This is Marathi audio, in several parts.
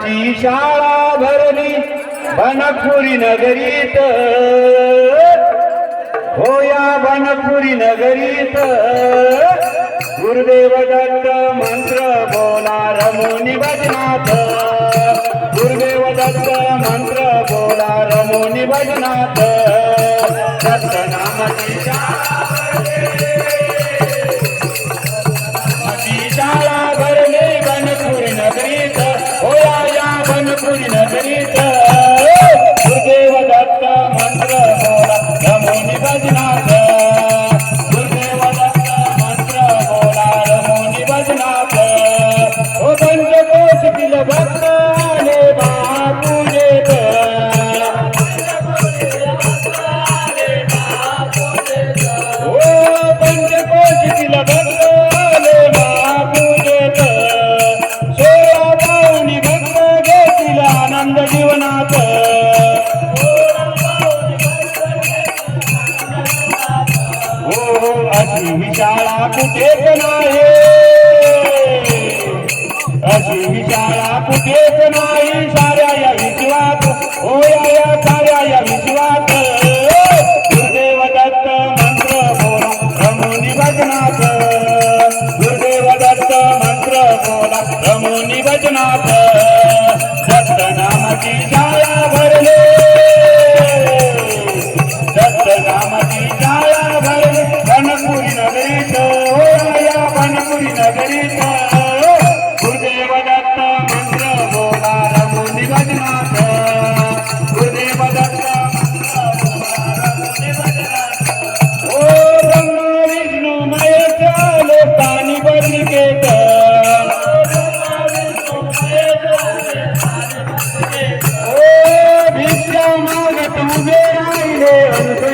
नामाची शाळा भरली बनपुरी नगरीत. हो या बनपुरी नगरीत. गुरुदेव दत्त मंत्र बोला रमोनी भजनाथ गुरुदेव दत्त मंत्र बोला रमोनी भजनाथ दत्त नामाची शाळा शाळा कुठेच नाही अशी ही शाळा कुठेच नाही साऱ्या या विश्वात हो या साऱ्या या विश्वात गुरुदेव दत्त मंत्र बोला. रमोनी भजनाथ गुरुदेव दत्त मंत्र बोला. रमोनी भजनाथ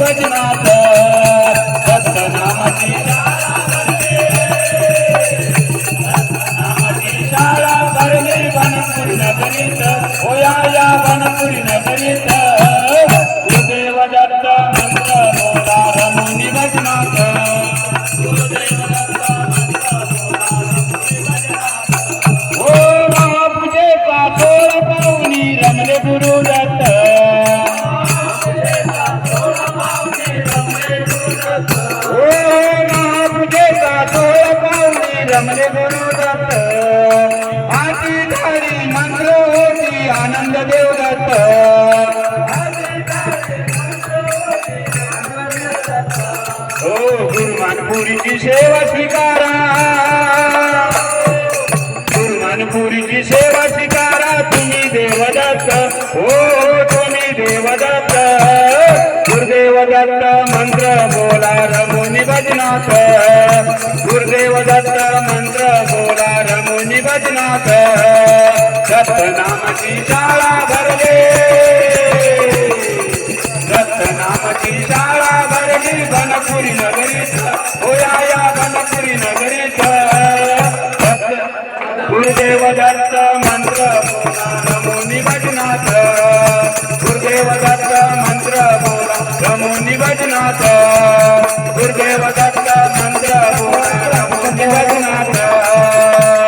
रमोनी भजनाथ शाळा भरली बनपुरी नगरीत होया या वनपुरी नगरीत पाहुणी रमले गुरु दत्त. आती धारी मंत्र होती आनंद देव दत्त. हो गुरुमानपुरीची सेवा स्वीकारा. गुरुमानपुरीची सेवा स्वीकारा तुम्ही देवदत्त हो, हो तुम्ही देवदत्त गुरुदेव दत्त मंत्र बोला भजनाथ। गुरुदेव दत्त मंत्र बोला रमुनी भजनाथ। दत्त नामाची शाळा भरले। दत्त नामाची शाळा भरली बनपुरी नगरीत। होया या बनपुरी नगरीत। गुरुदेव दत्त मंत्र बोला रमुनी भजनाथ। गुरुदेव दत्त मंत्र बोला रमुनी भजनाथ।